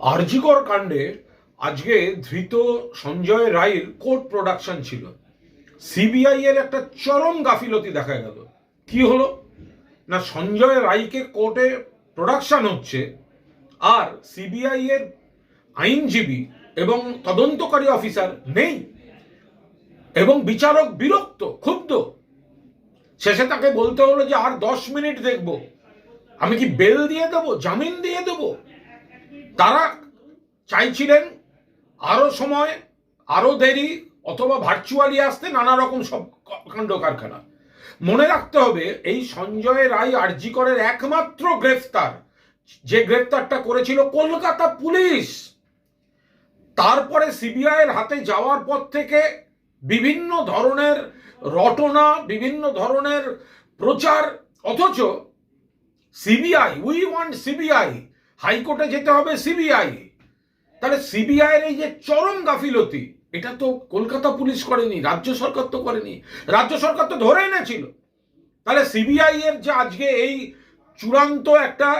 আরজিকর কাণ্ডে আজকে ধৃত সঞ্জয় রায়ের কোর্ট প্রোডাকশন ছিল। সিবিআই এর একটা চরম গাফিলতি দেখা গেল। কি হলো? না, সঞ্জয় রায়কে কোর্টে প্রোডাকশন হচ্ছে আর সিবিআই এর আইনজীবী এবং তদন্তকারী অফিসার নেই এবং বিচারক বিরক্ত, ক্ষুব্ধ। শেষে তাকে বলতে হলো যে, আর দশ মিনিট দেখব। আমি কি বেল দিয়ে দেবো? জামিন দিয়ে দেব? তারা চাইছিলেন আরও সময়, আরও দেরি অথবা ভার্চুয়ালি আসতে নানা রকম সব কাণ্ড কারখানা। মনে রাখতে হবে, এই সঞ্জয় রায় আরজিকরের একমাত্র গ্রেফতার, যে গ্রেফতারটা করেছিল কলকাতা পুলিশ। তারপরে সিবিআই এর হাতে যাওয়ার পর থেকে বিভিন্ন ধরনের রটনা, বিভিন্ন ধরনের প্রচার, অথচ সিবিআই উই ওয়ান্ট সিবিআই হাইকোর্টে যেতে হবে সিবিআই। তাহলে সিবিআই এর এই যে চরম গাফিলতি, এটা তো কলকাতা পুলিশ করেনি, রাজ্য সরকার তো করেনি। রাজ্য সরকার তো ধরে এনেছিল। তাহলে সিবিআই এর যে আজকে এই চূড়ান্ত একটা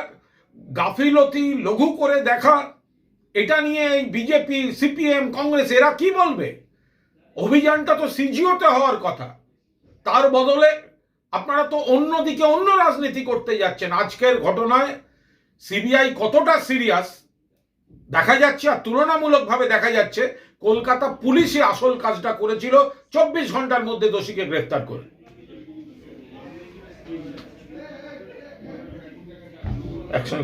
গাফিলতি, লঘু করে দেখা, এটা নিয়ে এই বিজেপি, সিপিএম, কংগ্রেস, এরা কি বলবে? অভিযানটা তো সিজিওতে হওয়ার কথা। তার বদলে আপনারা তো অন্যদিকে অন্য রাজনীতি করতে যাচ্ছেন। আজকের ঘটনায় সিবিআই কতটা সিরিয়াস দেখা যাচ্ছে আর তুলনামূলকভাবে দেখা যাচ্ছে কলকাতা পুলিশই আসল কাজটা করেছিল চব্বিশ ঘণ্টার মধ্যে দোষীকে গ্রেফতার করে। একসঙ্গে